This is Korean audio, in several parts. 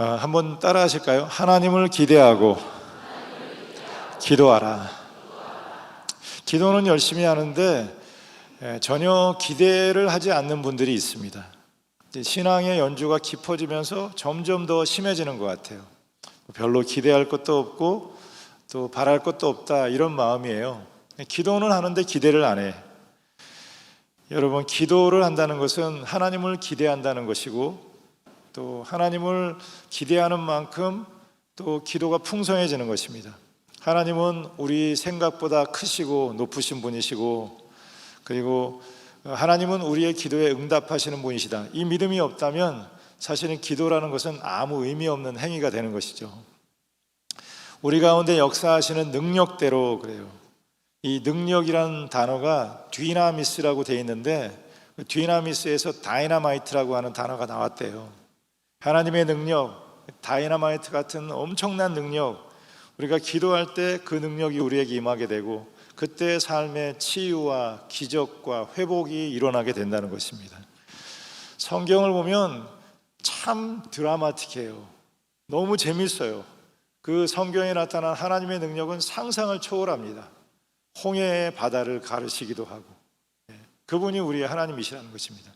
어, 한번 따라 하실까요? 하나님을 기대하고 기도하라. 기도는 열심히 하는데 에, 전혀 기대를 하지 않는 분들이 있습니다. 신앙의 연주가 깊어지면서 점점 더 심해지는 것 같아요. 별로 기대할 것도 없고 또 바랄 것도 없다 이런 마음이에요. 기도는 하는데 기대를 안 해. 여러분 기도를 한다는 것은 하나님을 기대한다는 것이고 또 하나님을 기대하는 만큼 또 기도가 풍성해지는 것입니다. 하나님은 우리 생각보다 크시고 높으신 분이시고 그리고 하나님은 우리의 기도에 응답하시는 분이시다. 이 믿음이 없다면 사실은 기도라는 것은 아무 의미 없는 행위가 되는 것이죠. 우리 가운데 역사하시는 능력대로 그래요. 이 능력이라는 단어가 뒤나미스라고 되어 있는데 그 뒤나미스에서 다이나마이트라고 하는 단어가 나왔대요. 하나님의 능력, 다이나마이트 같은 엄청난 능력, 우리가 기도할 때 그 능력이 우리에게 임하게 되고 그때 삶의 치유와 기적과 회복이 일어나게 된다는 것입니다. 성경을 보면 참 드라마틱해요. 너무 재밌어요. 그 성경에 나타난 하나님의 능력은 상상을 초월합니다. 홍해의 바다를 가르시기도 하고 예, 그분이 우리의 하나님이시라는 것입니다.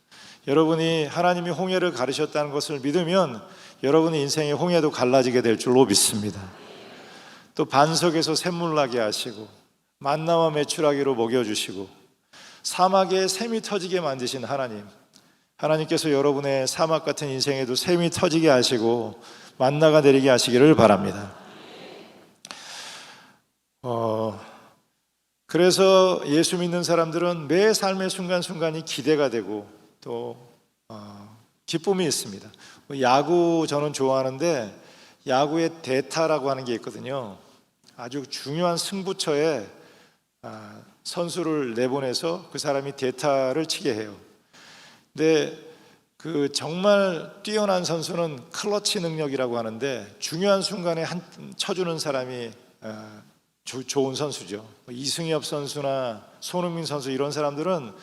여러분이 하나님이 홍해를 가르셨다는 것을 믿으면 여러분의 인생의 홍해도 갈라지게 될 줄로 믿습니다. 또 반석에서 샘물 나게 하시고 만나와 메추라기로 먹여주시고 사막에 샘이 터지게 만드신 하나님 하나님께서 여러분의 사막 같은 인생에도 샘이 터지게 하시고 만나가 내리게 하시기를 바랍니다. 어, 그래서 예수 믿는 사람들은 매 삶의 순간순간이 기대가 되고 또 어, 기쁨이 있습니다. 뭐 야구 저는 좋아하는데 야구의 대타라고 하는 게 있거든요. 아주 중요한 승부처에 아, 선수를 내보내서 그 사람이 대타를 치게 해요. 근데 그 정말 뛰어난 선수는 클러치 능력이라고 하는데 중요한 순간에 한 쳐주는 사람이 아, 조, 좋은 선수죠. 뭐 이승엽 선수나 손흥민 선수 이런 사람들은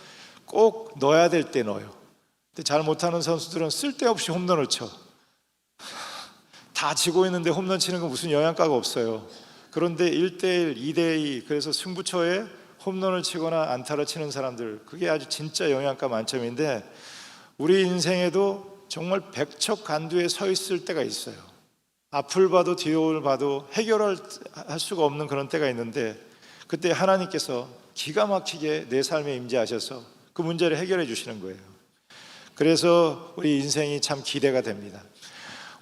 꼭 넣어야 될 때 넣어요. 근데 잘 못하는 선수들은 쓸데없이 홈런을 쳐. 다 지고 있는데 홈런 치는 건 무슨 영양가가 없어요. 그런데 1대1, 2대2 그래서 승부처에 홈런을 치거나 안타를 치는 사람들 그게 아주 진짜 영양가 만점인데 우리 인생에도 정말 백척 간두에 서 있을 때가 있어요. 앞을 봐도 뒤를 봐도 해결할 수가 없는 그런 때가 있는데 그때 하나님께서 기가 막히게 내 삶에 임재하셔서 그 문제를 해결해 주시는 거예요. 그래서 우리 인생이 참 기대가 됩니다.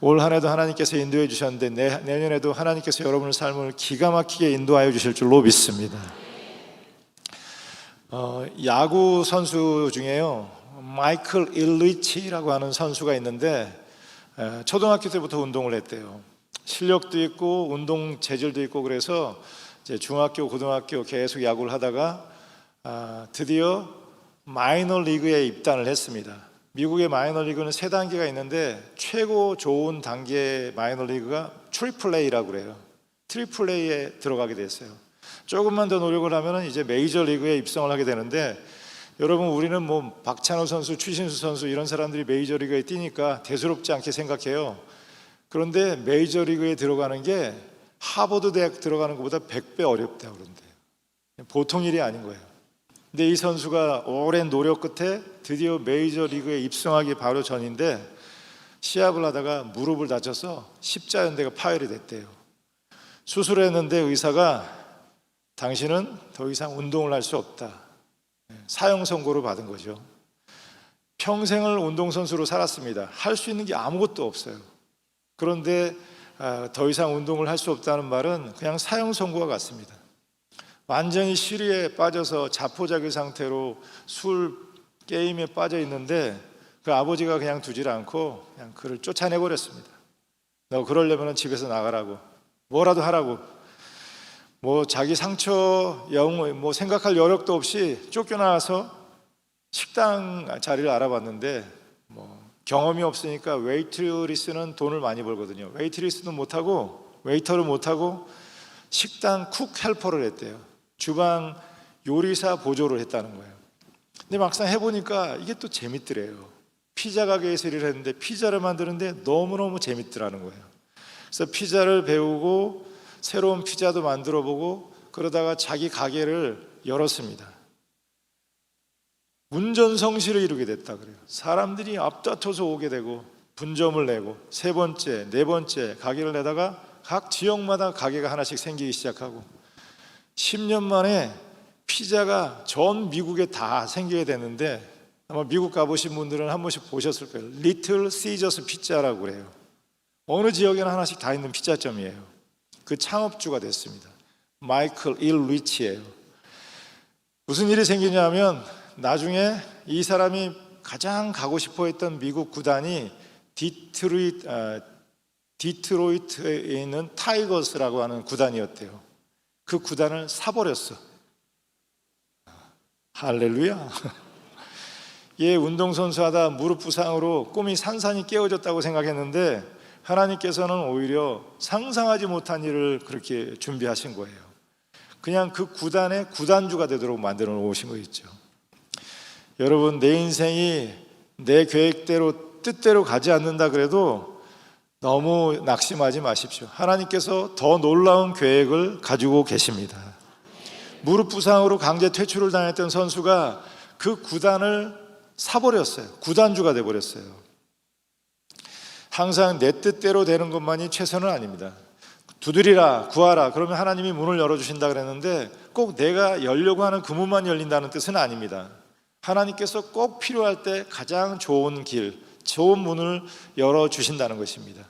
올 한해도 하나님께서 인도해 주셨는데 내, 내년에도 하나님께서 여러분의 삶을 기가 막히게 인도하여 주실 줄로 믿습니다. 어, 야구 선수 중에요 마이클 일리치라고 하는 선수가 있는데 에, 초등학교 때부터 운동을 했대요. 실력도 있고 운동 재질도 있고 그래서 중학교 고등학교 계속 야구를 하다가 아, 드디어 마이너 리그에 입단을 했습니다. 미국의 마이너 리그는 세 단계가 있는데 최고 좋은 단계의 마이너 리그가 트리플 A라고 그래요. 트리플 A에 들어가게 됐어요. 조금만 더 노력을 하면 이제 메이저 리그에 입성을 하게 되는데 여러분 우리는 뭐 박찬호 선수, 추신수 선수 이런 사람들이 메이저 리그에 뛰니까 대수롭지 않게 생각해요. 그런데 메이저 리그에 들어가는 게 하버드 대학 들어가는 것보다 100배 어렵다 그런데 보통 일이 아닌 거예요. 근데 이 선수가 오랜 노력 끝에 드디어 메이저 리그에 입성하기 바로 전인데 시합을 하다가 무릎을 다쳐서 십자연대가 파열이 됐대요. 수술했는데 의사가 당신은 더 이상 운동을 할 수 없다. 사형 선고를 받은 거죠. 평생을 운동선수로 살았습니다. 할 수 있는 게 아무것도 없어요. 그런데 아, 더 이상 운동을 할 수 없다는 말은 그냥 사형 선고와 같습니다. 완전히 시리에 빠져서 자포자기 상태로 술 게임에 빠져 있는데 그 아버지가 그냥 두질 않고 그냥 그를 쫓아내 버렸습니다. 너 그러려면 집에서 나가라고 뭐라도 하라고 뭐 자기 상처 영뭐 생각할 여력도 없이 쫓겨나와서 식당 자리를 알아봤는데 뭐 경험이 없으니까 웨이트리스는 돈을 많이 벌거든요. 웨이트리스도 못하고 웨이터를 못하고 식당 쿡 헬퍼를 했대요. 주방 요리사 보조를 했다는 거예요. 근데 막상 해보니까 이게 또 재밌더래요. 피자 가게에서 일을 했는데 피자를 만드는데 너무너무 재밌더라는 거예요. 그래서 피자를 배우고 새로운 피자도 만들어 보고 그러다가 자기 가게를 열었습니다. 문전성시를 이루게 됐다 그래요. 사람들이 앞다퉈서 오게 되고 분점을 내고 세 번째, 네 번째 가게를 내다가 각 지역마다 가게가 하나씩 생기기 시작하고 10년 만에 피자가 전 미국에 다 생기게 됐는데 아마 미국 가보신 분들은 한 번씩 보셨을 거예요. 리틀 시저스 피자라고 그래요. 어느 지역에는 하나씩 다 있는 피자점이에요. 그 창업주가 됐습니다. 마이클 일 리치예요. 무슨 일이 생기냐면 나중에 이 사람이 가장 가고 싶어 했던 미국 구단이 디트로이트, 아, 디트로이트에 있는 타이거스라고 하는 구단이었대요. 그 구단을 사버렸어. 할렐루야. 얘 운동선수 하다 무릎 부상으로 꿈이 산산이 깨어졌다고 생각했는데 하나님께서는 오히려 상상하지 못한 일을 그렇게 준비하신 거예요. 그냥 그 구단의 구단주가 되도록 만들어 놓으신 거 있죠. 여러분 내 인생이 내 계획대로 뜻대로 가지 않는다 그래도 너무 낙심하지 마십시오. 하나님께서 더 놀라운 계획을 가지고 계십니다. 무릎 부상으로 강제 퇴출을 당했던 선수가 그 구단을 사버렸어요. 구단주가 돼버렸어요. 항상 내 뜻대로 되는 것만이 최선은 아닙니다. 두드리라, 구하라. 그러면 하나님이 문을 열어주신다 그랬는데 꼭 내가 열려고 하는 그 문만 열린다는 뜻은 아닙니다. 하나님께서 꼭 필요할 때 가장 좋은 길, 좋은 문을 열어주신다는 것입니다.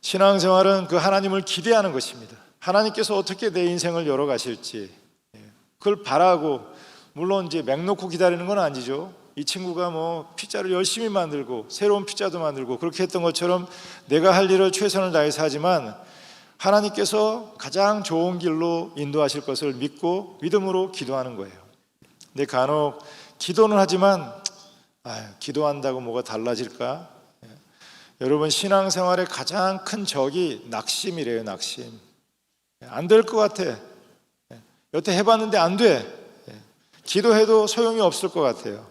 신앙생활은 그 하나님을 기대하는 것입니다. 하나님께서 어떻게 내 인생을 열어가실지 그걸 바라고 물론 이제 맹놓고 기다리는 건 아니죠. 이 친구가 뭐 피자를 열심히 만들고 새로운 피자도 만들고 그렇게 했던 것처럼 내가 할 일을 최선을 다해서 하지만 하나님께서 가장 좋은 길로 인도하실 것을 믿고 믿음으로 기도하는 거예요. 근데 간혹 기도는 하지만 아유, 기도한다고 뭐가 달라질까? 예. 여러분 신앙생활의 가장 큰 적이 낙심이래요, 낙심. 안될 것 같아. 예. 여태 해봤는데 안 돼. 예. 기도해도 소용이 없을 것 같아요.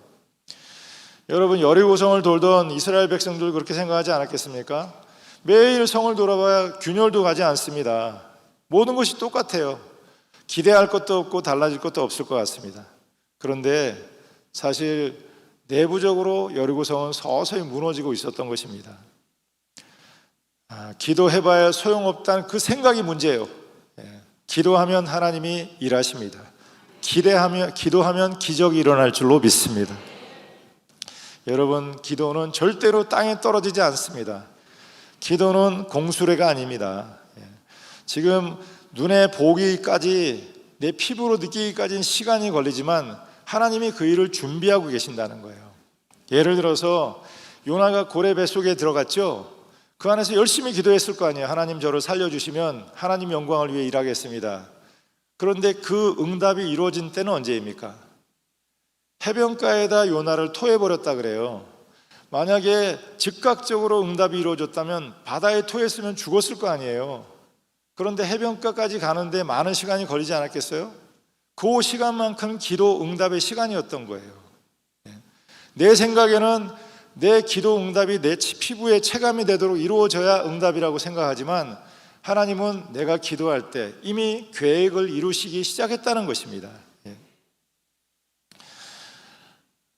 여러분 여리고 성을 돌던 이스라엘 백성들 그렇게 생각하지 않았겠습니까? 매일 성을 돌아봐야 균열도 가지 않습니다. 모든 것이 똑같아요. 기대할 것도 없고 달라질 것도 없을 것 같습니다. 그런데 사실 내부적으로 여리고성은 서서히 무너지고 있었던 것입니다. 아, 기도해봐야 소용없다는 그 생각이 문제예요. 예, 기도하면 하나님이 일하십니다. 기대하면 기도하면 기적이 일어날 줄로 믿습니다. 여러분 기도는 절대로 땅에 떨어지지 않습니다. 기도는 공수레가 아닙니다. 예, 지금 눈에 보기까지 내 피부로 느끼기까지는 시간이 걸리지만 하나님이 그 일을 준비하고 계신다는 거예요. 예를 들어서 요나가 고래 뱃속에 들어갔죠. 그 안에서 열심히 기도했을 거 아니에요. 하나님 저를 살려주시면 하나님 영광을 위해 일하겠습니다. 그런데 그 응답이 이루어진 때는 언제입니까? 해변가에다 요나를 토해버렸다 그래요. 만약에 즉각적으로 응답이 이루어졌다면 바다에 토했으면 죽었을 거 아니에요. 그런데 해변가까지 가는데 많은 시간이 걸리지 않았겠어요? 그 시간만큼 기도 응답의 시간이었던 거예요. 내 생각에는 내 기도 응답이 내 피부에 체감이 되도록 이루어져야 응답이라고 생각하지만 하나님은 내가 기도할 때 이미 계획을 이루시기 시작했다는 것입니다.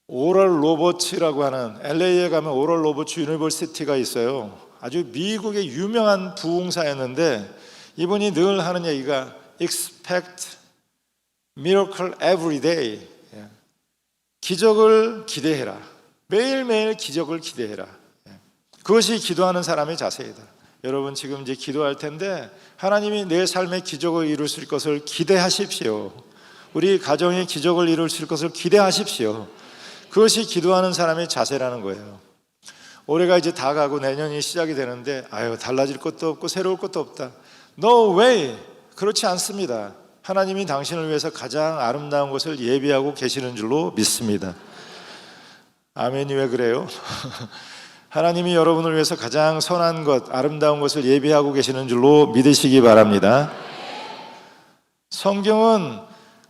오럴 로버츠라고 하는 LA에 가면 오럴 로버츠 유니버시티가 있어요. 아주 미국의 유명한 부흥사였는데 이분이 늘 하는 얘기가 expect miracle every day. 예. 기적을 기대해라. 매일매일 기적을 기대해라. 예. 그것이 기도하는 사람의 자세이다. 여러분 지금 이제 기도할 텐데 하나님이 내 삶의 기적을 이루실 것을 기대하십시오. 우리 가정의 기적을 이루실 것을 기대하십시오. 그것이 기도하는 사람의 자세라는 거예요. 올해가 이제 다 가고 내년이 시작이 되는데 아유 달라질 것도 없고 새로울 것도 없다. No way. 그렇지 않습니다. 하나님이 당신을 위해서 가장 아름다운 것을 예비하고 계시는 줄로 믿습니다. 아멘이 왜 그래요? 하나님이 여러분을 위해서 가장 선한 것, 아름다운 것을 예비하고 계시는 줄로 믿으시기 바랍니다. 성경은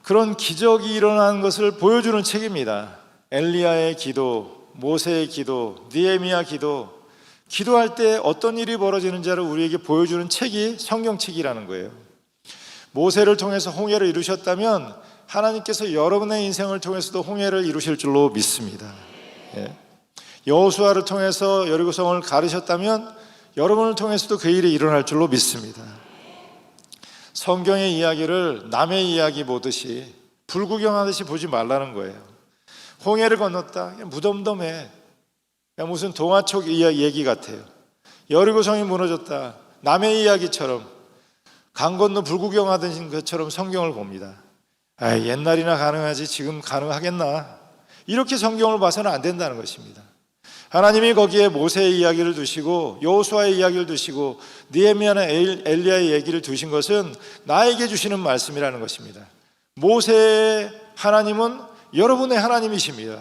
그런 기적이 일어난 것을 보여주는 책입니다. 엘리야의 기도, 모세의 기도, 니에미야 기도, 기도할 때 어떤 일이 벌어지는지를 우리에게 보여주는 책이 성경책이라는 거예요. 모세를 통해서 홍해를 이루셨다면 하나님께서 여러분의 인생을 통해서도 홍해를 이루실 줄로 믿습니다. 예. 여호수아를 통해서 여리고성을 가르셨다면 여러분을 통해서도 그 일이 일어날 줄로 믿습니다. 성경의 이야기를 남의 이야기 보듯이 불구경하듯이 보지 말라는 거예요. 홍해를 건넜다. 무덤덤해. 무슨 동화책 얘기 같아요. 여리고성이 무너졌다. 남의 이야기처럼 강 건너 불구경하던 것처럼 성경을 봅니다. 아, 옛날이나 가능하지 지금 가능하겠나? 이렇게 성경을 봐서는 안 된다는 것입니다. 하나님이 거기에 모세의 이야기를 두시고 여호수아의 이야기를 두시고 니에미아나 엘리야의 얘기를 두신 것은 나에게 주시는 말씀이라는 것입니다. 모세의 하나님은 여러분의 하나님이십니다.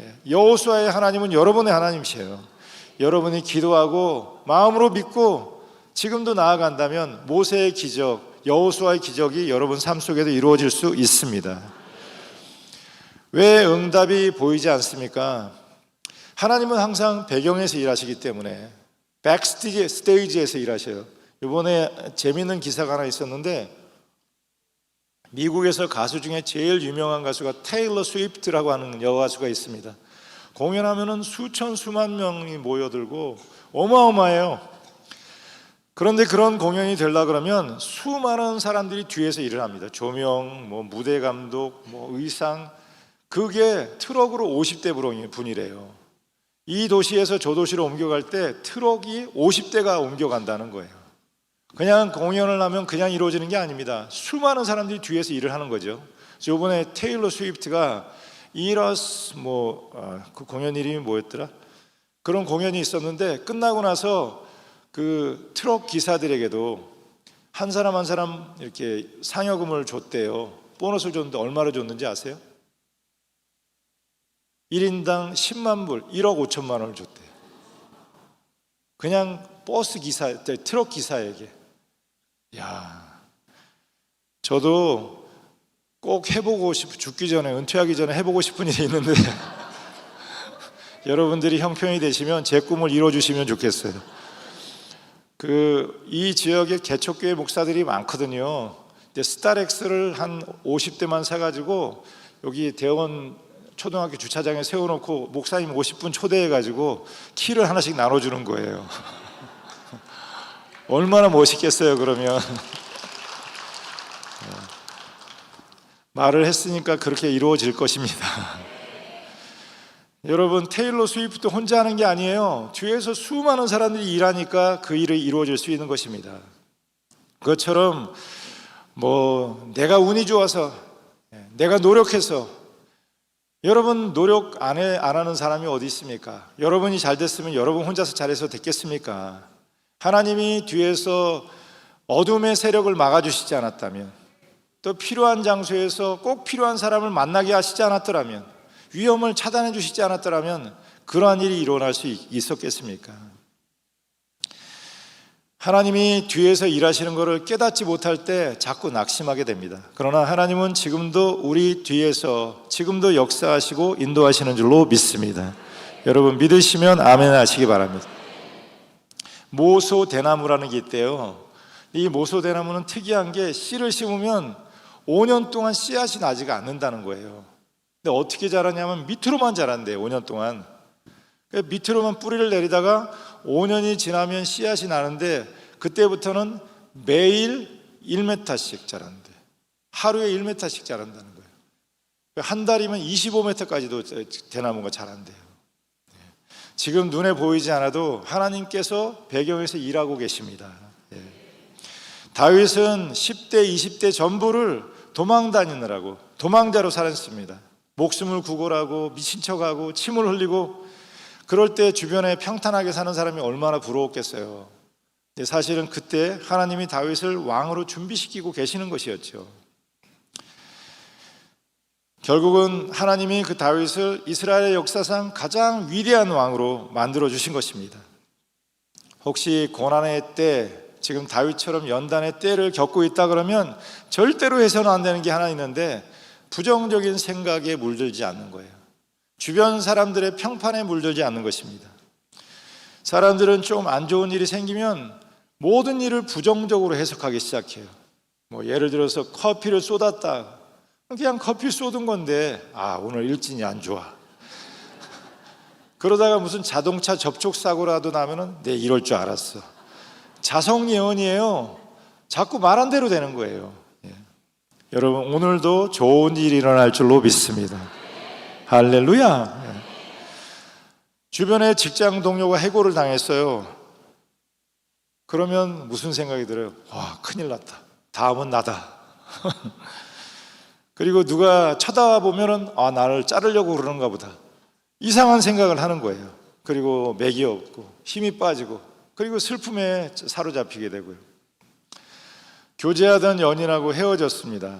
예, 여호수아의 하나님은 여러분의 하나님이세요. 여러분이 기도하고 마음으로 믿고 지금도 나아간다면 모세의 기적, 여호수아의 기적이 여러분 삶 속에도 이루어질 수 있습니다. 왜 응답이 보이지 않습니까? 하나님은 항상 배경에서 일하시기 때문에 백스테이지에서 일하셔요. 이번에 재밌는 기사가 하나 있었는데 미국에서 가수 중에 제일 유명한 가수가 테일러 스위프트라고 하는 여가수가 있습니다. 공연하면은 수천 수만 명이 모여들고 어마어마해요. 그런데 그런 공연이 되려 그러면 수많은 사람들이 뒤에서 일을 합니다. 조명, 뭐 무대 감독, 뭐 의상 그게 트럭으로 50대 분이래요. 이 도시에서 저 도시로 옮겨갈 때 트럭이 50대가 옮겨간다는 거예요. 그냥 공연을 하면 그냥 이루어지는 게 아닙니다. 수많은 사람들이 뒤에서 일을 하는 거죠. 이번에 테일러 스위프트가 이러스 뭐그 공연 이름이 뭐였더라? 그런 공연이 있었는데 끝나고 나서 그 트럭 기사들에게도 한 사람 한 사람 이렇게 상여금을 줬대요. 보너스를 줬는데 얼마를 줬는지 아세요? 1인당 10만 불, 1억 5천만 원을 줬대요. 그냥 버스 기사, 트럭 기사에게. 야, 저도 꼭 해보고 싶, 죽기 전에, 은퇴하기 전에 해보고 싶은 일이 있는데, 여러분들이 형편이 되시면 제 꿈을 이뤄주시면 좋겠어요. 그, 이 지역에 개척교회 목사들이 많거든요. 근데 스타렉스를 한 50대만 사가지고, 여기 대원 초등학교 주차장에 세워놓고 목사님 50분 초대해가지고 키를 하나씩 나눠주는 거예요. 얼마나 멋있겠어요, 그러면. 말을 했으니까 그렇게 이루어질 것입니다. 여러분, 테일러 스위프트 혼자 하는 게 아니에요. 뒤에서 수많은 사람들이 일하니까 그 일이 이루어질 수 있는 것입니다. 그것처럼 뭐 내가 운이 좋아서 내가 노력해서 여러분 노력 안, 해, 안 하는 사람이 어디 있습니까? 여러분이 잘 됐으면 여러분 혼자서 잘해서 됐겠습니까? 하나님이 뒤에서 어둠의 세력을 막아주시지 않았다면 또 필요한 장소에서 꼭 필요한 사람을 만나게 하시지 않았더라면 위험을 차단해 주시지 않았더라면 그러한 일이 일어날 수 있었겠습니까? 하나님이 뒤에서 일하시는 것을 깨닫지 못할 때 자꾸 낙심하게 됩니다. 그러나 하나님은 지금도 우리 뒤에서 지금도 역사하시고 인도하시는 줄로 믿습니다. 여러분 믿으시면 아멘 하시기 바랍니다. 모소 대나무라는 게 있대요. 이 모소 대나무는 특이한 게 씨를 심으면 5년 동안 씨앗이 나지가 않는다는 거예요. 근데 어떻게 자라냐면 밑으로만 자란대요. 5년 동안. 밑으로만 뿌리를 내리다가 5년이 지나면 씨앗이 나는데 그때부터는 매일 1m씩 자란대. 하루에 1m씩 자란다는 거예요. 한 달이면 25m까지도 대나무가 자란대요. 지금 눈에 보이지 않아도 하나님께서 배경에서 일하고 계십니다. 예. 다윗은 10대, 20대 전부를 도망 다니느라고 도망자로 살았습니다. 목숨을 구걸하고 미친 척하고 침을 흘리고 그럴 때 주변에 평탄하게 사는 사람이 얼마나 부러웠겠어요. 사실은 그때 하나님이 다윗을 왕으로 준비시키고 계시는 것이었죠. 결국은 하나님이 그 다윗을 이스라엘의 역사상 가장 위대한 왕으로 만들어 주신 것입니다. 혹시 고난의 때, 지금 다윗처럼 연단의 때를 겪고 있다 그러면 절대로 해서는 안 되는 게 하나 있는데 부정적인 생각에 물들지 않는 거예요. 주변 사람들의 평판에 물들지 않는 것입니다. 사람들은 좀 안 좋은 일이 생기면 모든 일을 부정적으로 해석하기 시작해요. 뭐 예를 들어서 커피를 쏟았다. 그냥 커피 쏟은 건데 아 오늘 일진이 안 좋아. 그러다가 무슨 자동차 접촉 사고라도 나면은 내 이럴 줄 알았어. 자성 예언이에요. 자꾸 말한 대로 되는 거예요. 예. 여러분 오늘도 좋은 일이 일어날 줄로 믿습니다. 할렐루야. 예. 주변에 직장 동료가 해고를 당했어요. 그러면 무슨 생각이 들어요? 와, 큰일 났다. 다음은 나다. 그리고 누가 쳐다보면은 아, 나를 자르려고 그러는가 보다. 이상한 생각을 하는 거예요. 그리고 맥이 없고 힘이 빠지고 그리고 슬픔에 사로잡히게 되고요. 교제하던 연인하고 헤어졌습니다.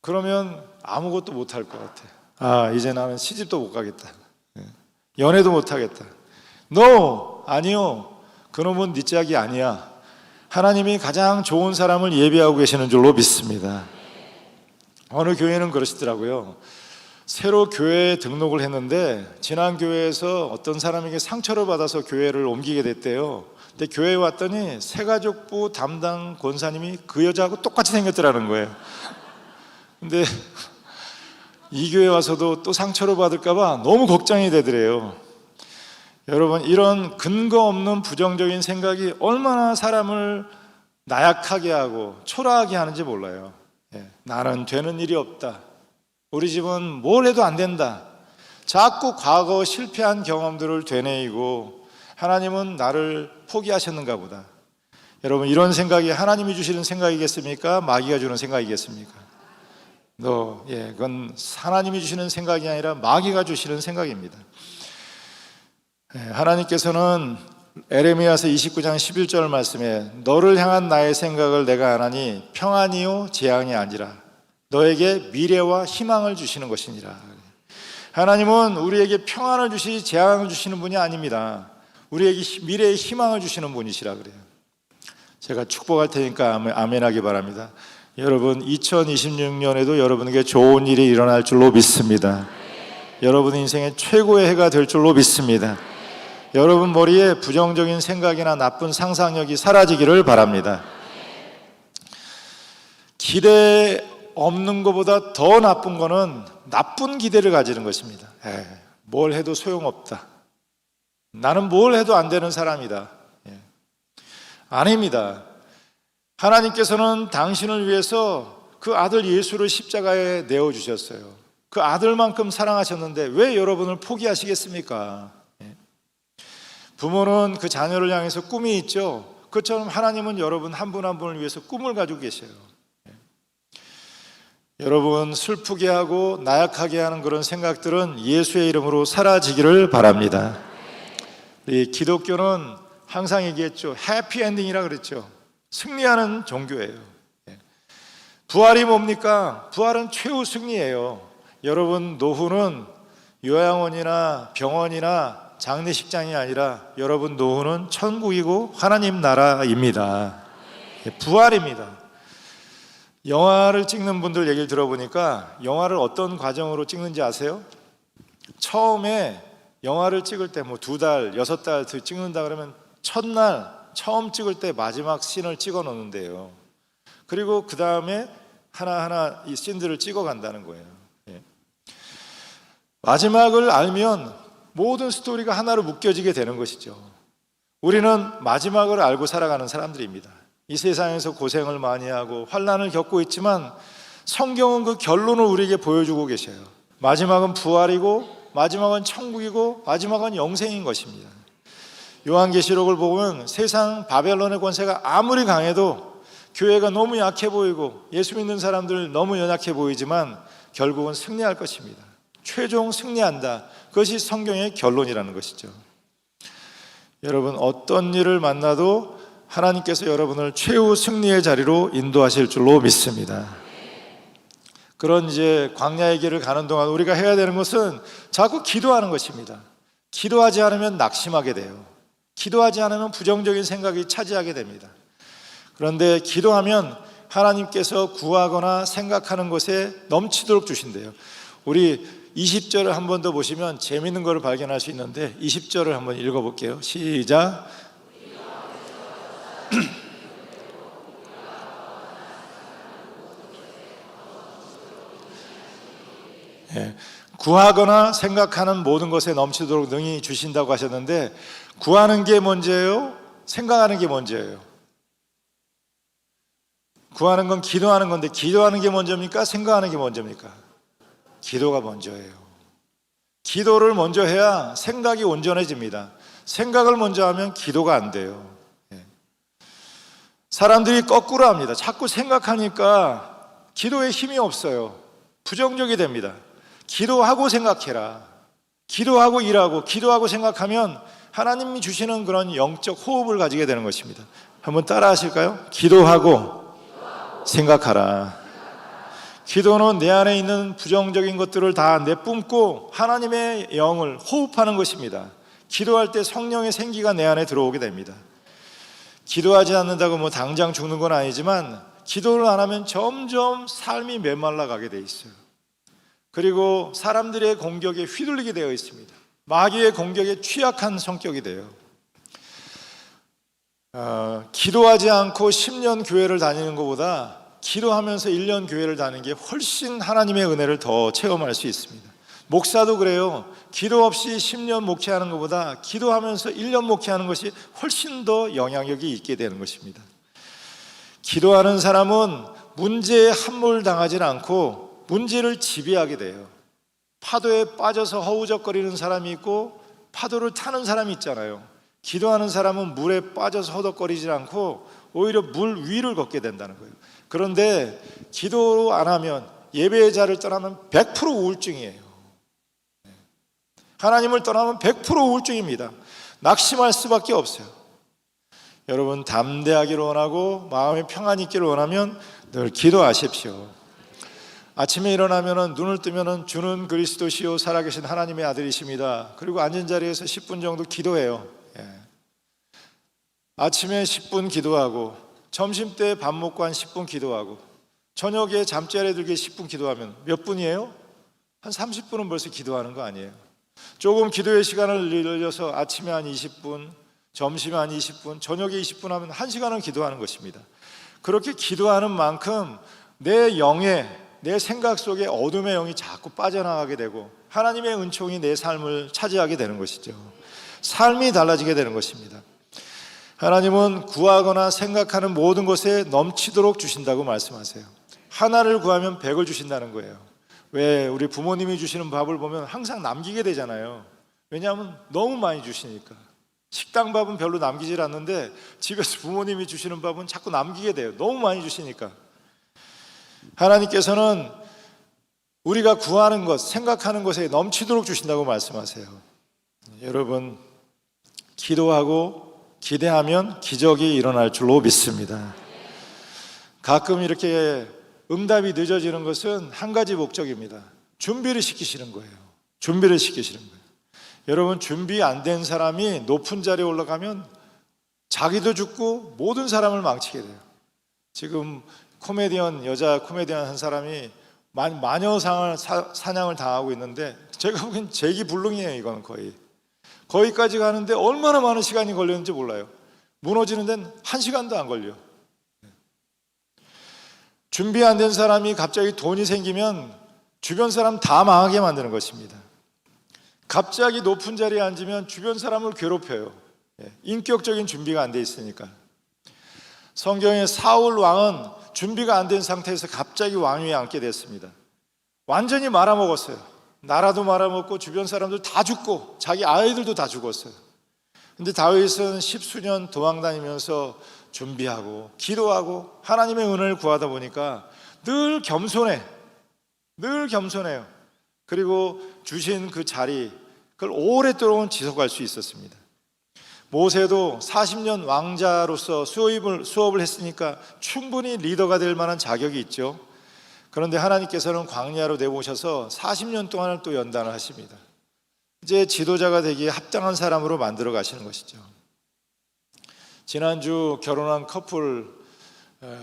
그러면 아무것도 못할 것 같아. 아, 이제 나는 시집도 못 가겠다. 예. 연애도 못 하겠다. No! 아니요. 그놈은 네 짝이 아니야. 하나님이 가장 좋은 사람을 예비하고 계시는 줄로 믿습니다. 어느 교회는 그러시더라고요. 새로 교회에 등록을 했는데 지난 교회에서 어떤 사람에게 상처를 받아서 교회를 옮기게 됐대요. 근데 교회에 왔더니 새가족부 담당 권사님이 그 여자하고 똑같이 생겼더라는 거예요. 근데 이 교회 와서도 또 상처를 받을까봐 너무 걱정이 되더래요. 여러분, 이런 근거 없는 부정적인 생각이 얼마나 사람을 나약하게 하고 초라하게 하는지 몰라요. 예, 나는 되는 일이 없다. 우리 집은 뭘 해도 안 된다. 자꾸 과거 실패한 경험들을 되뇌이고 하나님은 나를 포기하셨는가 보다. 여러분, 이런 생각이 하나님이 주시는 생각이겠습니까? 마귀가 주는 생각이겠습니까? 너, 예, 그건 하나님이 주시는 생각이 아니라 마귀가 주시는 생각입니다. 예, 하나님께서는 에레미야서 29장 11절 말씀에 너를 향한 나의 생각을 내가 아나니 평안이요 재앙이 아니라 너에게 미래와 희망을 주시는 것이니라. 하나님은 우리에게 평안을 주시 재앙을 주시는 분이 아닙니다. 우리에게 미래의 희망을 주시는 분이시라 그래요. 제가 축복할 테니까 아멘하기 바랍니다. 여러분 2026년에도 여러분에게 좋은 일이 일어날 줄로 믿습니다. 여러분 인생의 최고의 해가 될 줄로 믿습니다. 여러분 머리에 부정적인 생각이나 나쁜 상상력이 사라지기를 바랍니다. 기대 없는 것보다 더 나쁜 거는 나쁜 기대를 가지는 것입니다. 에이, 뭘 해도 소용없다. 나는 뭘 해도 안 되는 사람이다. 예. 아닙니다. 하나님께서는 당신을 위해서 그 아들 예수를 십자가에 내어 주셨어요. 그 아들만큼 사랑하셨는데 왜 여러분을 포기하시겠습니까? 예. 부모는 그 자녀를 향해서 꿈이 있죠. 그처럼 하나님은 여러분 한 분 한 분을 위해서 꿈을 가지고 계셔요. 예. 여러분 슬프게 하고 나약하게 하는 그런 생각들은 예수의 이름으로 사라지기를 바랍니다. 이 기독교는 항상 얘기했죠. 해피 엔딩이라 그랬죠. 승리하는 종교예요. 예. 부활이 뭡니까? 부활은 최후 승리예요. 여러분 노후는 요양원이나 병원이나 장례식장이 아니라 여러분 노후는 천국이고 하나님 나라입니다. 예, 부활입니다. 영화를 찍는 분들 얘기를 들어보니까 영화를 어떤 과정으로 찍는지 아세요? 처음에 영화를 찍을 때 뭐 두 달, 여섯 달 찍는다 그러면 첫날 처음 찍을 때 마지막 씬을 찍어 놓는데요. 그리고 그 다음에 하나하나 이 씬들을 찍어 간다는 거예요. 예. 마지막을 알면 모든 스토리가 하나로 묶여지게 되는 것이죠. 우리는 마지막을 알고 살아가는 사람들입니다. 이 세상에서 고생을 많이 하고 환란을 겪고 있지만 성경은 그 결론을 우리에게 보여주고 계셔요. 마지막은 부활이고 마지막은 천국이고 마지막은 영생인 것입니다. 요한계시록을 보면 세상 바벨론의 권세가 아무리 강해도 교회가 너무 약해 보이고 예수 믿는 사람들 너무 연약해 보이지만 결국은 승리할 것입니다. 최종 승리한다. 그것이 성경의 결론이라는 것이죠. 여러분 어떤 일을 만나도 하나님께서 여러분을 최후 승리의 자리로 인도하실 줄로 믿습니다. 그런 이제 광야의 길을 가는 동안 우리가 해야 되는 것은 자꾸 기도하는 것입니다. 기도하지 않으면 낙심하게 돼요. 기도하지 않으면 부정적인 생각이 차지하게 됩니다. 그런데 기도하면 하나님께서 구하거나 생각하는 것에 넘치도록 주신대요. 우리 20절을 한 번 더 보시면 재밌는 것을 발견할 수 있는데 20절을 한번 읽어 볼게요. 시작. 구하거나 생각하는 모든 것에 넘치도록 능히 주신다고 하셨는데 구하는 게 먼저예요? 생각하는 게 먼저예요? 구하는 건 기도하는 건데 기도하는 게 먼저입니까? 생각하는 게 먼저입니까? 기도가 먼저예요. 기도를 먼저 해야 생각이 온전해집니다. 생각을 먼저 하면 기도가 안 돼요. 예. 사람들이 거꾸로 합니다. 자꾸 생각하니까 기도에 힘이 없어요. 부정적이 됩니다. 기도하고 생각해라. 기도하고 일하고 기도하고 생각하면 하나님이 주시는 그런 영적 호흡을 가지게 되는 것입니다. 한번 따라 하실까요? 기도하고 생각하라. 기도는 내 안에 있는 부정적인 것들을 다 내뿜고 하나님의 영을 호흡하는 것입니다. 기도할 때 성령의 생기가 내 안에 들어오게 됩니다. 기도하지 않는다고 뭐 당장 죽는 건 아니지만 기도를 안 하면 점점 삶이 메말라 가게 돼 있어요. 그리고 사람들의 공격에 휘둘리게 되어 있습니다. 마귀의 공격에 취약한 성격이 돼요. 어, 기도하지 않고 10년 교회를 다니는 것보다 기도하면서 1년 교회를 다니는 게 훨씬 하나님의 은혜를 더 체험할 수 있습니다. 목사도 그래요. 기도 없이 10년 목회하는 것보다 기도하면서 1년 목회하는 것이 훨씬 더 영향력이 있게 되는 것입니다. 기도하는 사람은 문제에 함몰당하지 않고 문제를 지배하게 돼요. 파도에 빠져서 허우적거리는 사람이 있고 파도를 타는 사람이 있잖아요. 기도하는 사람은 물에 빠져서 허덕거리지 않고 오히려 물 위를 걷게 된다는 거예요. 그런데 기도 안 하면 예배의 자를 떠나면 100% 우울증이에요. 하나님을 떠나면 100% 우울증입니다. 낙심할 수밖에 없어요. 여러분 담대하기를 원하고 마음에 평안이 있기를 원하면 늘 기도하십시오. 아침에 일어나면은 눈을 뜨면은 주는 그리스도시요 살아계신 하나님의 아들이십니다. 그리고 앉은 자리에서 10분 정도 기도해요. 예. 아침에 10분 기도하고 점심 때 밥 먹고 한 10분 기도하고 저녁에 잠자리에 들게 10분 기도하면 몇 분이에요? 한 30분은 벌써 기도하는 거 아니에요? 조금 기도의 시간을 늘려서 아침에 한 20분, 점심에 한 20분, 저녁에 20분 하면 1시간은 기도하는 것입니다. 그렇게 기도하는 만큼 내 영에 내 생각 속에 어둠의 영이 자꾸 빠져나가게 되고 하나님의 은총이 내 삶을 차지하게 되는 것이죠. 삶이 달라지게 되는 것입니다. 하나님은 구하거나 생각하는 모든 것에 넘치도록 주신다고 말씀하세요. 하나를 구하면 백을 주신다는 거예요. 왜 우리 부모님이 주시는 밥을 보면 항상 남기게 되잖아요. 왜냐하면 너무 많이 주시니까. 식당 밥은 별로 남기질 않는데 집에서 부모님이 주시는 밥은 자꾸 남기게 돼요. 너무 많이 주시니까. 하나님께서는 우리가 구하는 것, 생각하는 것에 넘치도록 주신다고 말씀하세요. 여러분, 기도하고 기대하면 기적이 일어날 줄로 믿습니다. 가끔 이렇게 응답이 늦어지는 것은 한 가지 목적입니다. 준비를 시키시는 거예요. 준비를 시키시는 거예요. 여러분, 준비 안 된 사람이 높은 자리에 올라가면 자기도 죽고 모든 사람을 망치게 돼요. 지금 코미디언, 여자 코미디언 한 사람이 마녀상을 사냥을 당하고 있는데 제가 보기엔 재기불능이에요, 이거는 거의. 거기까지 가는데 얼마나 많은 시간이 걸렸는지 몰라요. 무너지는 데는 한 시간도 안 걸려. 준비 안 된 사람이 갑자기 돈이 생기면 주변 사람 다 망하게 만드는 것입니다. 갑자기 높은 자리에 앉으면 주변 사람을 괴롭혀요. 예, 인격적인 준비가 안 돼 있으니까. 성경의 사울 왕은 준비가 안 된 상태에서 갑자기 왕위에 앉게 됐습니다. 완전히 말아먹었어요. 나라도 말아먹고 주변 사람들 다 죽고 자기 아이들도 다 죽었어요. 근데 다윗은 십수년 도망 다니면서 준비하고 기도하고 하나님의 은혜를 구하다 보니까 늘 겸손해. 늘 겸손해요. 그리고 주신 그 자리 그걸 오랫동안 지속할 수 있었습니다. 모세도 40년 왕자로서 수업을, 수업을 했으니까 충분히 리더가 될 만한 자격이 있죠. 그런데 하나님께서는 광야로 내모셔서 40년 동안을 또 연단을 하십니다. 이제 지도자가 되기에 합당한 사람으로 만들어 가시는 것이죠. 지난주 결혼한 커플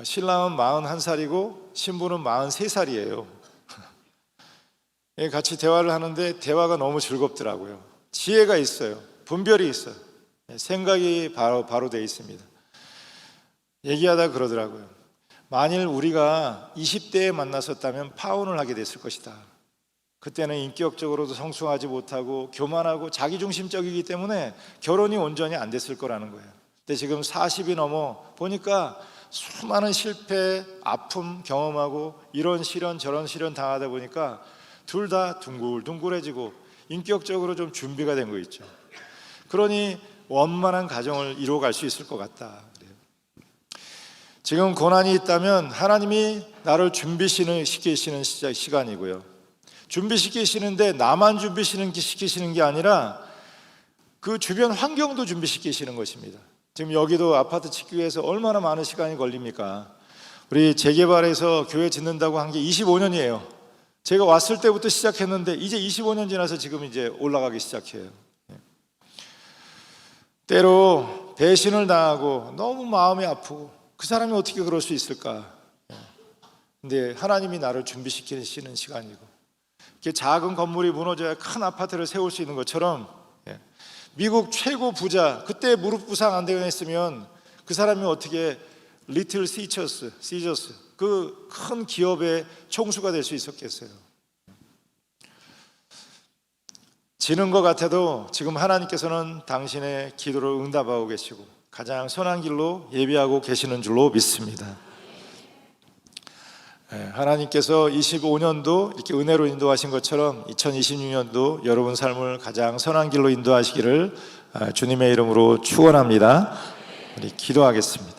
신랑은 41살이고 신부는 43살이에요. 예, 같이 대화를 하는데 대화가 너무 즐겁더라고요. 지혜가 있어요. 분별이 있어요. 예, 생각이 바로 바로 돼 있습니다. 얘기하다 그러더라고요. 만일 우리가 20대에 만났었다면 파혼을 하게 됐을 것이다. 그때는 인격적으로도 성숙하지 못하고 교만하고 자기중심적이기 때문에 결혼이 온전히 안 됐을 거라는 거예요. 근데 지금 40이 넘어 보니까 수많은 실패, 아픔 경험하고 이런 시련 저런 시련 당하다 보니까 둘 다 둥글둥글해지고 인격적으로 좀 준비가 된 거 있죠. 그러니 원만한 가정을 이루어갈 수 있을 것 같다. 지금 고난이 있다면 하나님이 나를 준비시키시는 시간이고요. 준비시키시는데 나만 준비시키는 시키시는 게 아니라 그 주변 환경도 준비시키시는 것입니다. 지금 여기도 아파트 짓기 위해서 얼마나 많은 시간이 걸립니까? 우리 재개발해서 교회 짓는다고 한 게 25년이에요. 제가 왔을 때부터 시작했는데 이제 25년 지나서 지금 이제 올라가기 시작해요. 때로 배신을 당하고 너무 마음이 아프고 그 사람이 어떻게 그럴 수 있을까? 근데 하나님이 나를 준비시키시는 시간이고 이렇게 작은 건물이 무너져야 큰 아파트를 세울 수 있는 것처럼 예. 미국 최고 부자 그때 무릎 부상 안 되게 했으면 그 사람이 어떻게 리틀 시처스 시저스 그 큰 기업의 총수가 될 수 있었겠어요. 지는 것 같아도 지금 하나님께서는 당신의 기도를 응답하고 계시고 가장 선한 길로 예비하고 계시는 줄로 믿습니다. 예, 하나님께서 25년도 이렇게 은혜로 인도하신 것처럼 2026년도 여러분 삶을 가장 선한 길로 인도하시기를 아, 주님의 이름으로 축원합니다. 우리 기도하겠습니다.